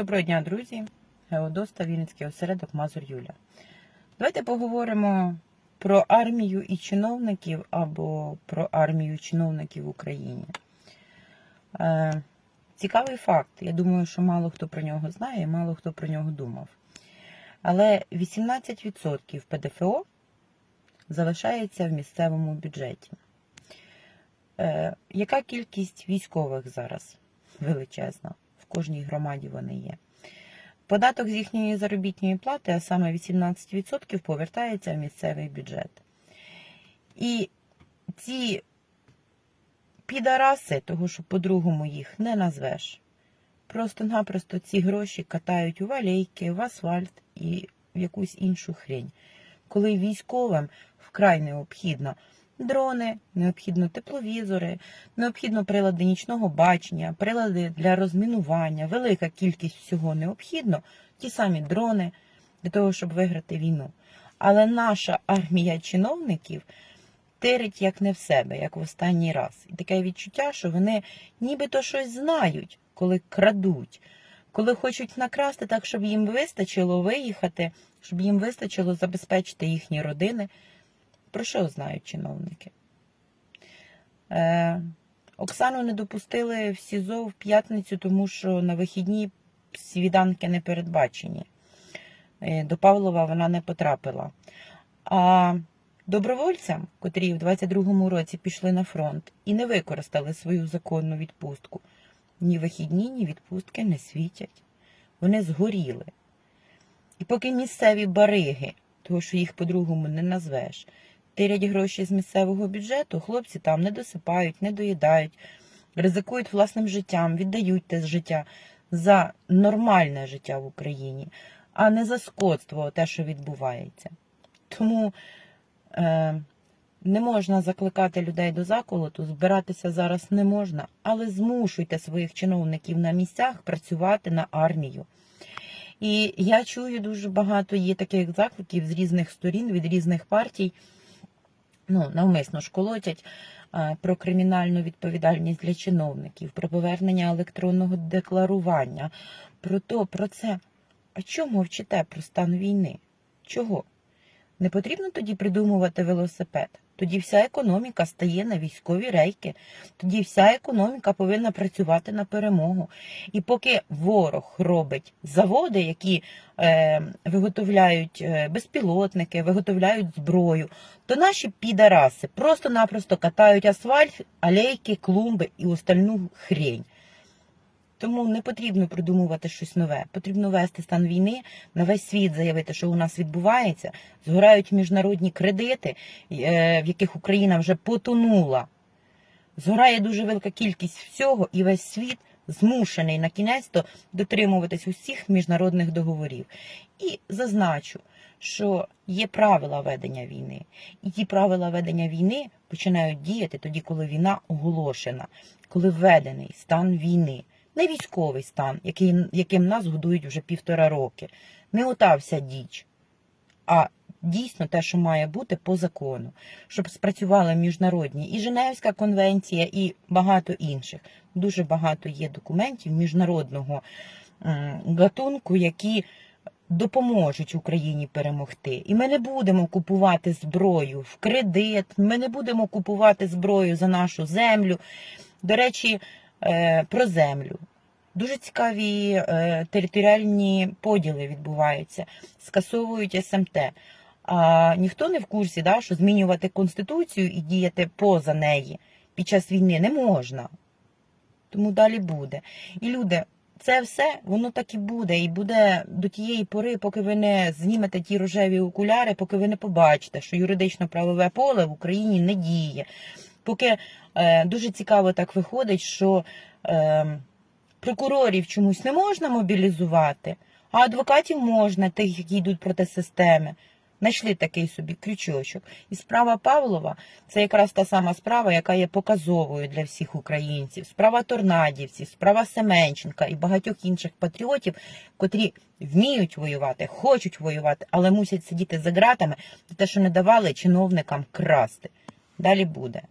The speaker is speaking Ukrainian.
Доброго дня, друзі. Геодоста, Вінницький осередок Мазур Юля. Давайте поговоримо про армію і чиновників або про армію чиновників в Україні. Е, цікавий факт. Я думаю, що мало хто про нього знає, мало хто про нього думав. Але 18% ПДФО залишається в місцевому бюджеті. Е, яка кількість військових зараз? Величезна. Кожній громаді вони є. Податок з їхньої заробітної плати, а саме 18%, повертається в місцевий бюджет. І ці підараси, того що по-другому їх не назвеш, просто-напросто ці гроші катають у валейки, в асфальт і в якусь іншу хрень. Коли військовим вкрай необхідно дрони, необхідно тепловізори, необхідно прилади нічного бачення, прилади для розмінування, велика кількість всього необхідно, ті самі дрони для того, щоб виграти війну. Але наша армія чиновників тирить як не в себе, як в останній раз. І таке відчуття, що вони нібито щось знають, коли крадуть, коли хочуть накрасти так, щоб їм вистачило виїхати, щоб їм вистачило забезпечити їхні родини. Про що знають чиновники? Е, Оксану не допустили в СІЗО в п'ятницю, тому що на вихідні свіданки не передбачені. Е, До Павлова вона не потрапила. А добровольцям, котрі в 22-му році пішли на фронт і не використали свою законну відпустку, ні вихідні, ні відпустки не світять. Вони згоріли. І поки місцеві бариги, того що їх по-другому не назвеш, тирять гроші з місцевого бюджету, хлопці там не досипають, не доїдають, ризикують власним життям, віддають те життя за нормальне життя в Україні, а не за скотство, те, що відбувається. Тому е, не можна закликати людей до заколоту, збиратися зараз не можна, але змушуйте своїх чиновників на місцях працювати на армію. І я чую дуже багато є таких закликів з різних сторін, від різних партій ну, навмисно школотять про кримінальну відповідальність для чиновників, про повернення електронного декларування, про то, про це. А чому мовчите про стан війни? Чого? Не потрібно тоді придумувати велосипед. Тоді вся економіка стає на військові рейки. Тоді вся економіка повинна працювати на перемогу. І поки ворог робить заводи, які е, виготовляють е, безпілотники, виготовляють зброю, то наші підараси просто-напросто катають асфальт, алейки, клумби і остальну хрень. Тому не потрібно придумувати щось нове. Потрібно вести стан війни, на весь світ заявити, що у нас відбувається. Згорають міжнародні кредити, е, в яких Україна вже потонула. Згорає дуже велика кількість всього, і весь світ змушений на кінець-то дотримуватись усіх міжнародних договорів. І зазначу, що є правила ведення війни, і ті правила ведення війни починають діяти тоді, коли війна оголошена, коли введений стан війни. Не військовий стан, який, яким нас годують вже півтора роки. Не ота вся діч, а дійсно те, що має бути по закону, щоб спрацювали міжнародні і Женевська конвенція, і багато інших. Дуже багато є документів міжнародного гатунку, які допоможуть Україні перемогти. І ми не будемо купувати зброю в кредит, ми не будемо купувати зброю за нашу землю. До речі, про землю. Дуже цікаві е, територіальні поділи відбуваються, скасовують СМТ. А ніхто не в курсі, що змінювати конституцію і діяти поза неї під час війни не можна. Тому далі буде. І люди, це все воно так і буде. І буде до тієї пори, поки ви не знімете ті рожеві окуляри, поки ви не побачите, що юридично-правове поле в Україні не діє. Поки е, дуже цікаво так виходить, що е, прокурорів чомусь не можна мобілізувати, а адвокатів можна, тих, які йдуть проти системи. Знайшли такий собі крючочок. І справа Павлова це якраз та сама справа, яка є показовою для всіх українців. Справа Торнадівців, справа Семенченка і багатьох інших патріотів, котрі вміють воювати, хочуть воювати, але мусять сидіти за ґратами те, що не давали чиновникам красти. Далі буде.